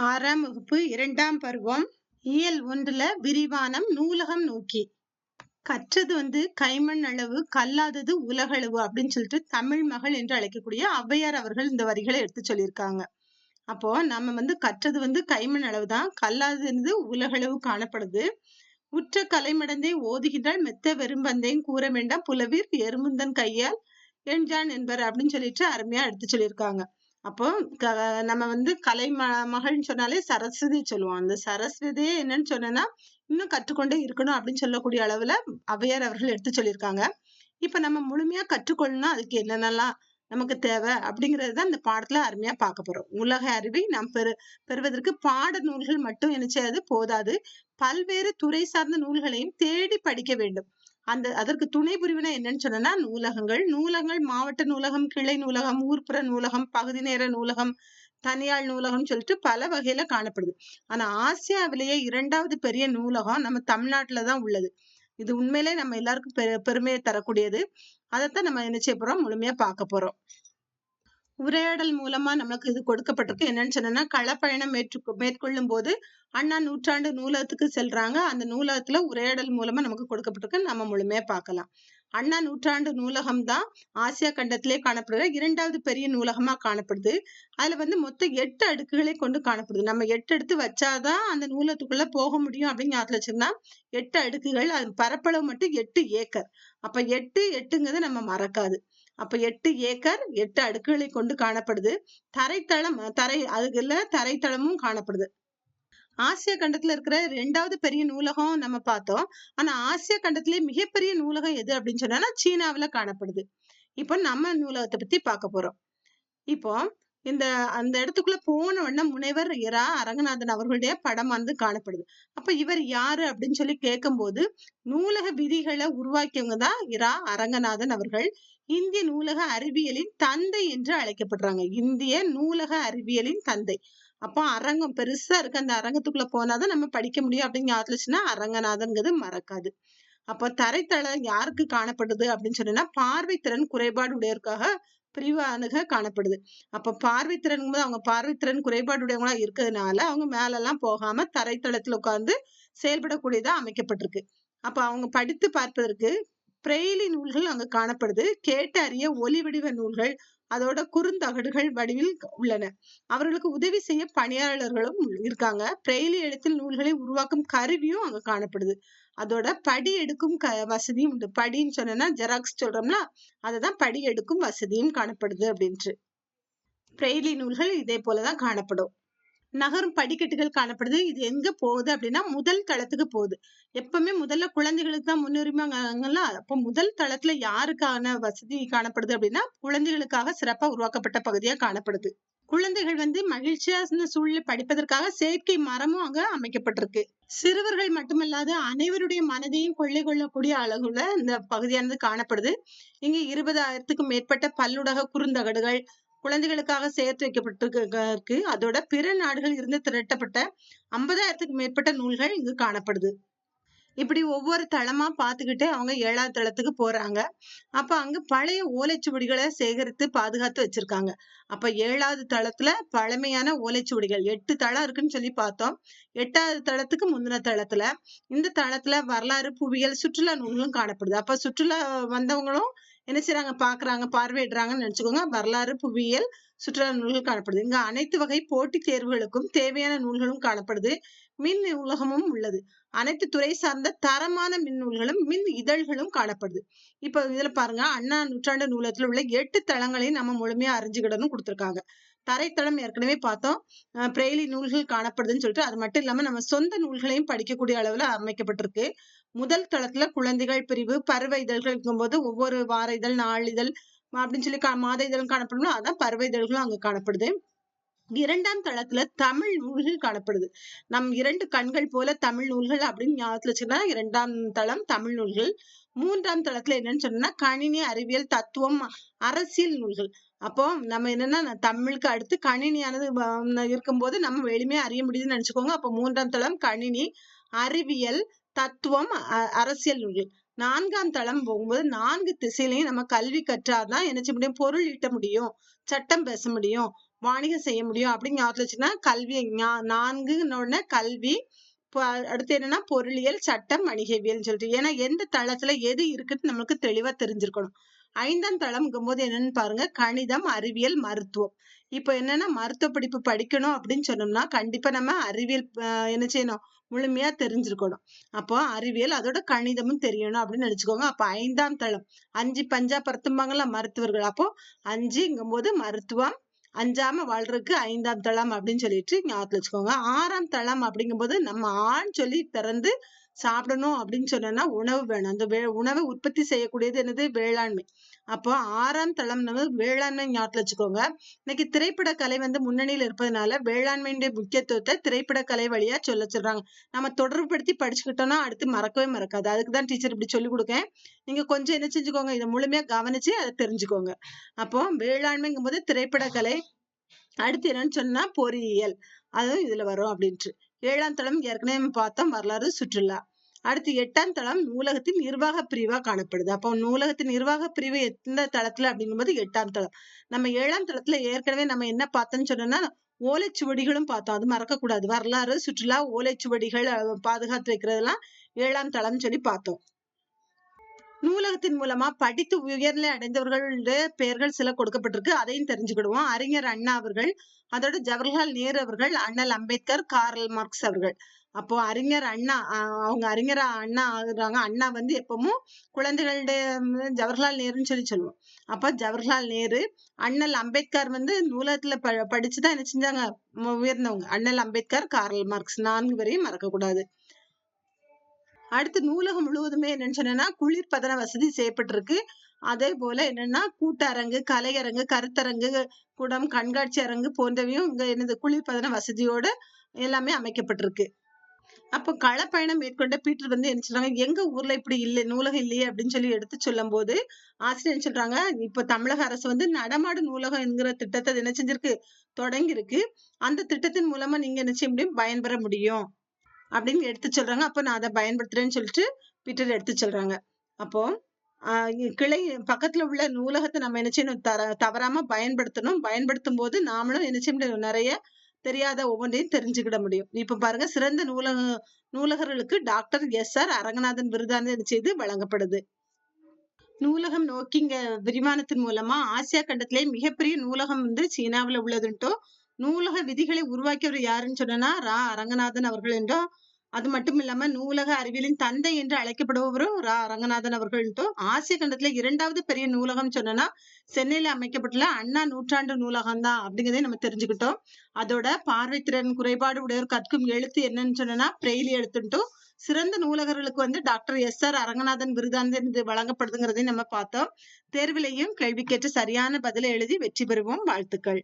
ஆறாம் வகுப்பு இரண்டாம் பருவம் இயல் ஒன்றுல விரிவானம் நூலகம் நோக்கி. கற்றது வந்து கைமண் அளவு கல்லாதது உலகளவு அப்படின்னு சொல்லிட்டு தமிழ் மகள் என்று அழைக்கக்கூடிய ஔவையார் அவர்கள் இந்த வரிகளை எடுத்து சொல்லியிருக்காங்க. அப்போ நம்ம வந்து கற்றது வந்து கைமண் அளவு தான் கல்லாதது உலகளவு காணப்படுது. உற்ற கலைமடந்தை ஓதுகின்றால் மெத்த வெறும்பந்தையும் கூற வேண்டாம் புலவீர் எறும்புந்தன் கையால் என்றான் என்பர் அப்படின்னு சொல்லிட்டு அருமையா எடுத்து சொல்லியிருக்காங்க. அப்போ நம்ம வந்து கலை ம மகள்னு சொன்னாலே சரஸ்வதி சொல்லுவோம். அந்த சரஸ்வதியே என்னன்னு சொன்னேன்னா இன்னும் கற்றுக்கொண்டே இருக்கணும் அப்படின்னு சொல்லக்கூடிய அளவுல அவையார் அவர்கள் எடுத்து சொல்லியிருக்காங்க. இப்ப நம்ம முழுமையா கற்றுக்கொள்ளணும் அதுக்கு என்னென்னலாம் நமக்கு தேவை அப்படிங்கிறது தான் இந்த பாடத்துல அருமையா பார்க்க போறோம். உலக அறிவை நாம் பெறு பெறுவதற்கு பாட நூல்கள் மட்டும் என்ன செய்யாது போதாது. பல்வேறு துறை சார்ந்த நூல்களையும் தேடி படிக்க வேண்டும். அந்த அதற்கு துணை புரிவினை என்னன்னு சொன்னா நூலகங்கள். நூலகங்கள் மாவட்ட நூலகம் கிளை நூலகம் ஊர்ப்புற நூலகம் பகுதி நேர நூலகம் தனியார் நூலகம் சொல்லிட்டு பல வகையில காணப்படுது. ஆனா ஆசியாவிலேயே இரண்டாவது பெரிய நூலகம் நம்ம தமிழ்நாட்டுலதான் உள்ளது. இது உண்மையிலே நம்ம எல்லாருக்கும் பெருமையை தரக்கூடியது. அதைத்தான் நம்ம என்ன செய்ய போறோம்? முழுமையா பார்க்க போறோம். உரையாடல் மூலமா நமக்கு இது கொடுக்கப்பட்டிருக்கு. என்னன்னு சொன்னா களப்பயணம் மேற்று மேற்கொள்ளும் போது அண்ணா நூற்றாண்டு நூலகத்துக்கு செல்றாங்க. அந்த நூலகத்துல உரையாடல் மூலமா நமக்கு கொடுக்கப்பட்டிருக்கு. நம்ம முழுமையா பார்க்கலாம். அண்ணா நூற்றாண்டு நூலகம் தான் ஆசியா கண்டத்திலே காணப்படுகிற இரண்டாவது பெரிய நூலகமா காணப்படுது. அதுல வந்து மொத்தம் எட்டு அடுக்குகளை கொண்டு காணப்படுது. நம்ம எட்டு எடுத்து வச்சாதான் அந்த நூலகத்துக்குள்ள போக முடியும் அப்படின்னு ஞாபகத்துல வச்சிருந்தா எட்டு அடுக்குகள் அது பரப்பளவு மட்டும் எட்டு ஏக்கர். அப்ப எட்டு எட்டுங்கிறது நம்ம மறக்காது. அப்ப எட்டு ஏக்கர் எட்டு அடுக்குகளை கொண்டு காணப்படுது. தரைத்தளம் தரை அதுக்குள்ள தரைத்தளமும் காணப்படுது. ஆசிய கண்டத்துல இருக்கிற ரெண்டாவது பெரிய நூலகம் நம்ம பார்த்தோம். ஆனா ஆசிய கண்டத்திலேயே மிகப்பெரிய நூலகம் எது அப்படின்னு சொன்னா சீனாவில காணப்படுது. இப்போ நம்ம நூலகத்தை பத்தி பார்க்க போறோம். இப்போ இந்த அந்த இடத்துக்குள்ள போன உடனே முனைவர் இரா அரங்கநாதன் அவர்களுடைய படம் வந்து காணப்படுது. அப்ப இவர் யாரு அப்படின்னு சொல்லி கேட்கும்போது நூலக விதிகளை உருவாக்கியவங்க தான் இரா அரங்கநாதன் அவர்கள். இந்திய நூலக அறிவியலின் தந்தை என்று அழைக்கப்படுறாங்க. இந்திய நூலக அறிவியலின் தந்தை. அப்போ அரங்கம் பெருசா இருக்கு. அந்த அரங்கத்துக்குள்ள போனாதான் நம்ம படிக்க முடியும் அப்படின்னு ஞாபகத்துலச்சுன்னா அரங்கநாதன்கிறது மறக்காது. அப்போ தரைத்தளம் யாருக்கு காணப்படுது அப்படின்னு சொன்னா பார்வை திறன் குறைபாடு உடையவருக்காக பிரிவானுக காணப்படுது. அப்ப பார்வை திறன் போது அவங்க பார்வை திறன் குறைபாடுடையவங்களா இருக்கிறதுனால அவங்க மேல எல்லாம் போகாம தரைத்தளத்துல உட்கார்ந்து செயல்படக்கூடியதா அமைக்கப்பட்டிருக்கு. அப்ப அவங்க படித்து பார்ப்பதற்கு பிரெய்லி நூல்கள் அங்கு காணப்படுது. கேட்டறிய ஒலி வடிவ நூல்கள் அதோட குறுந்தகடுகள் வடிவில் உள்ளன. அவர்களுக்கு உதவி செய்ய பணியாளர்களும் இருக்காங்க. பிரெய்லி எழுத்தில் நூல்களை உருவாக்கும் கருவியும் அங்க காணப்படுது. அதோட படி எடுக்கும் க வசதியும் உண்டு. படின்னு சொன்னா ஜெராக்ஸ் சொல்றோம்ல அததான் படி எடுக்கும் வசதியும் காணப்படுது அப்படின்ட்டு. பிரெய்லி நூல்கள் இதே போலதான் காணப்படும். நகரும் படிக்கட்டுகள் காணப்படுது. இது எங்க போகுது அப்படின்னா முதல் தளத்துக்கு போகுது. எப்பவுமே முதல்ல குழந்தைகளுக்கு தான் முன்னுரிமைங்கல்ல அப்போ முதல் தளத்துல யாருக்கான வசதி காணப்படுது அப்படின்னா குழந்தைகளுக்காக சிறப்பா உருவாக்கப்பட்ட பகுதியா காணப்படுது. குழந்தைகள் வந்து மகிழ்ச்சியான சூழலை படிப்பதற்காக செயற்கை மரமும் அங்க அமைக்கப்பட்டிருக்கு. சிறுவர்கள் மட்டுமல்லாது அனைவருடைய மனதையும் கொள்ளை கொள்ளக்கூடிய அளவுல இந்த பகுதியானது காணப்படுது. இங்க இருபதாயிரத்துக்கும் மேற்பட்ட பல்லுடக குறுந்தகடுகள் குழந்தைகளுக்காக சேர்த்து வைக்கப்பட்டிருக்கு அதோட பிற நாடுகள் இருந்து திரட்டப்பட்ட ஐம்பதாயிரத்துக்கு மேற்பட்ட நூல்கள் இங்கு காணப்படுது. இப்படி ஒவ்வொரு தளமா பார்த்துக்கிட்டு அவங்க ஏழாவது தளத்துக்கு போறாங்க. அப்ப அங்க பழைய ஓலைச்சுவடிகளை சேகரித்து பாதுகாத்து வச்சிருக்காங்க. அப்ப ஏழாவது தளத்துல பழமையான ஓலைச்சுவடிகள் எட்டு தளம் இருக்குன்னு சொல்லி பார்த்தோம். எட்டாவது தளத்துக்கு முந்தின தளத்துல இந்த தளத்துல வரலாறு புவியியல் சுற்றுலா நூல்களும் காணப்படுது. அப்ப சுற்றுலா வந்தவங்களும் என்ன செய்யறாங்க பாக்குறாங்க பார்வையிடுறாங்கன்னு நினைச்சுக்கோங்க. வரலாறு புவியியல் சுற்றுலா நூல்கள் காணப்படுது. இங்க அனைத்து வகை போட்டித் தேர்வுகளுக்கும் தேவையான நூல்களும் காணப்படுது. மின் நூலகமும் உள்ளது. அனைத்து துறை சார்ந்த தரமான மின் நூல்களும் மின் இதழ்களும் காணப்படுது. இப்ப இதுல பாருங்க. அண்ணா நூற்றாண்டு நூலகத்துல உள்ள எட்டு தளங்களையும் நம்ம முழுமையா அறிஞ்சுக்கிடணும் கொடுத்துருக்காங்க. தரைத்தளம் ஏற்கனவே பார்த்தோம். பிரெய்லி நூல்கள் காணப்படுதுன்னு சொல்லிட்டு அது மட்டும் இல்லாம நம்ம சொந்த நூல்களையும் படிக்கக்கூடிய அளவுல அமைக்கப்பட்டிருக்கு. முதல் தளத்துல குழந்தைகள் பிரிவு பருவ இதழ்கள் இருக்கும்போது ஒவ்வொரு வார இதழ் நாளிதழ் அப்படின்னு சொல்லி மாத இதழும் காணப்படும் அதான் பருவ இதழ்களும் அங்க காணப்படுது. இரண்டாம் தளத்துல தமிழ் நூல்கள் காணப்படுது. நம் இரண்டு கண்கள் போல தமிழ் நூல்கள் அப்படின்னு ஞாபகத்துல வச்சுன்னா இரண்டாம் தளம் தமிழ் நூல்கள். மூன்றாம் தளத்துல என்னன்னு சொன்னா கணினி அறிவியல் தத்துவம் அரசியல் நூல்கள். அப்போ நம்ம என்னன்னா தமிழுக்கு அடுத்து கணினியானது இருக்கும்போது நம்ம எளிமையா அறிய முடியுதுன்னு நினைச்சுக்கோங்க. அப்போ மூன்றாம் தளம் கணினி அறிவியல் தத்துவம் அரசியல் நான்காம் தளம் போகும்போது நான்கு திசையிலையும் நம்ம கல்வி கற்றாதான் என்ன செய்ய முடியும் பொருள் ஈட்ட முடியும் சட்டம் பேச முடியும் வாணிகம் செய்ய முடியும் அப்படின்னு ஞாபகத்துல வச்சுன்னா கல்வி நான்கு நான்குன்னு உடனே கல்வி அடுத்து என்னன்னா பொருளியல் சட்டம் வணிகவியல் சொல்லிட்டு. ஏன்னா எந்த தளத்துல எது இருக்குன்னு நம்மளுக்கு தெளிவா தெரிஞ்சிருக்கணும். ஐந்தாம் தளம்ங்கும் போது என்னன்னு பாருங்க கணிதம் அறிவியல் மருத்துவம். இப்போ என்னன்னா மருத்துவ படிப்பு படிக்கணும் அப்படின்னு சொன்னோம்னா கண்டிப்பா நம்ம அறிவியல் என்ன செய்யணும்? முழுமையா தெரிஞ்சிருக்கணும். அப்போ அறிவியல் அதோட கணிதமும் தெரியணும் அப்படின்னு நினைச்சுக்கோங்க. அப்போ ஐந்தாம் தளம் அஞ்சு பஞ்சா பருத்தும்பாங்கல்ல மருத்துவர்கள். அப்போ அஞ்சுங்கும் போது மருத்துவம் அஞ்சாம வாழ்றதுக்கு ஐந்தாம் தளம் அப்படின்னு சொல்லிட்டு ஞாபகத்துல வச்சுக்கோங்க. ஆறாம் தளம் அப்படிங்கும்போது நம்ம ஆண் சொல்லி திறந்து சாப்பிடணும் அப்படின்னு சொன்னோம்னா உணவு வேணும். அந்த வே உணவை உற்பத்தி செய்யக்கூடியது என்னது? வேளாண்மை. அப்போ ஆறாம் தளம் நம்ம வேளாண்மை ஞாபகத்தில் வச்சுக்கோங்க. இன்னைக்கு திரைப்பட கலை வந்து முன்னணியில் இருப்பதனால வேளாண்மையுடைய முக்கியத்துவத்தை திரைப்பட கலை வழியா சொல்ல சொல்றாங்க. நம்ம தொடர்புபடுத்தி படிச்சுக்கிட்டோம்னா அடுத்து மறக்கவே மறக்காது. அதுக்கு தான் டீச்சர் இப்படி சொல்லி கொடுக்கேன். நீங்க கொஞ்சம் என்ன செஞ்சுக்கோங்க. இதை முழுமையா கவனிச்சு அதை தெரிஞ்சுக்கோங்க. அப்போ வேளாண்மைங்கும் போது திரைப்பட கலை அடுத்து என்னன்னு சொன்னா பொறியியல். அதுவும் இதுல வரும் அப்படின்ட்டு. ஏழாம் தளம் ஏற்கனவே பார்த்தோம் வரலாறு சுற்றுலா. அடுத்து எட்டாம் தளம் நூலகத்தின் நிர்வாக பிரிவா காணப்படுது. அப்போ நூலகத்தின் நிர்வாக பிரிவு எந்த தளத்துல அப்படிங்கும்போது எட்டாம் தளம். நம்ம ஏழாம் தளத்துல ஏற்கனவே நம்ம என்ன பார்த்தோம்னு சொன்னோம்னா ஓலைச்சுவடிகளும் பார்த்தோம். அது மறக்கக்கூடாது. வரலாறு சுற்றுலா ஓலைச்சுவடிகள் பாதுகாத்து வைக்கிறதெல்லாம் ஏழாம் தளம்னு சொல்லி பார்த்தோம். நூலகத்தின் மூலமா படித்து உயர்நிலை அடைந்தவர்களுடைய பெயர்கள் சில கொடுக்கப்பட்டிருக்கு. அதையும் தெரிஞ்சுக்கிடுவோம். அறிஞர் அண்ணா அவர்கள் அதோட ஜவஹர்லால் நேரு அவர்கள் அண்ணல் அம்பேத்கர் கார்ல் மார்க்ஸ் அவர்கள். அப்போ அறிஞர் அண்ணா அவங்க அறிஞர் அண்ணா ஆகுறாங்க. அண்ணா வந்து எப்பவும் குழந்தைகளுடைய ஜவஹர்லால் நேருன்னு சொல்லி சொல்லுவோம். அப்ப ஜவஹர்லால் நேரு அண்ணல் அம்பேத்கர் வந்து நூலகத்துல ப படிச்சுதான் என்ன செஞ்சாங்க? உயர்ந்தவங்க. அண்ணல் அம்பேத்கர் கார்ல் மார்க்ஸ் நான்கு வரையும் மறக்க கூடாது அடுத்து நூலகம் முழுவதுமே என்னன்னு சொன்னா குளிர்பதன வசதி செய்யப்பட்டிருக்கு. அதே போல என்னன்னா கூட்டரங்கு கலையரங்கு கருத்தரங்கு குடம் கண்காட்சி அரங்கு போன்றவையும் இங்க என்னது குளிர்பதன வசதியோட எல்லாமே அமைக்கப்பட்டிருக்கு. அப்போ களப்பயணம் மேற்கொண்ட பீட்டர் வந்து என்ன சொல்றாங்க எங்க ஊர்ல இப்படி இல்லை நூலகம் இல்லையே அப்படின்னு சொல்லி எடுத்து சொல்லும் போது ஆசிரியர் சொல்றாங்க இப்ப தமிழக அரசு வந்து நடமாடு நூலகம் என்கிற திட்டத்தை என்ன செஞ்சிருக்கு தொடங்கி இருக்கு அந்த திட்டத்தின் மூலமா நீங்க என்ன செய்ய முடியும்? பயன்பெற முடியும். அப்படின்னு எடுத்து சொல்றாங்க. அப்போ நான் அதை பயன்படுத்துறேன்னு சொல்லிட்டு பீட்டர் எடுத்து சொல்றாங்க. அப்போ ஆஹ் கிளை பக்கத்துல உள்ள நூலகத்தை நம்ம என்ன செய்யணும்? தர தவறாம பயன்படுத்தணும். பயன்படுத்தும் போது நாமளும் என்ன செய்ய முடியும்? நிறைய தெரியாத ஒவ்வொன்றையும் தெரிஞ்சுக்கிட முடியும். இப்ப பாருங்க சிறந்த நூலக நூலகர்களுக்கு டாக்டர் எஸ் ஆர் அரங்கநாதன் விருதான செய்து வழங்கப்படுது. நூலகம் நோக்கிங்க விரிமானத்தின் மூலமா ஆசியா கண்டத்திலே மிகப்பெரிய நூலகம் வந்து சீனாவுல உள்ளதுன்ட்டோ நூலக விதிகளை உருவாக்கியவர் யாருன்னு சொன்னா ரா அரங்கநாதன் அவர்கள் என்றும் அது மட்டும் இல்லாம நூலக அறிவியலின் தந்தை என்று அழைக்கப்படுபவரும் ரா அரங்கநாதன் அவர்கள்ட்டும் ஆசிய கண்டத்துல இரண்டாவது பெரிய நூலகம் சொன்னா சென்னையில அமைக்கப்பட்டுள்ள அண்ணா நூற்றாண்டு நூலகம் தான் அப்படிங்கறதை நம்ம தெரிஞ்சுக்கிட்டோம். அதோட பார்வைத்திறன் குறைபாடு உடையோர் கற்கும் எழுத்து என்னன்னு சொன்னா பிரெய்லி எழுத்துட்டும் சிறந்த நூலகர்களுக்கு வந்து டாக்டர் எஸ் ஆர் அரங்கநாதன் விருதானது இது வழங்கப்படுதுங்கிறதையும் நம்ம பார்த்தோம். தேர்விலையும் கேள்விக்கேற்று சரியான பதிலை எழுதி வெற்றி பெறுவோம். வாழ்த்துக்கள்.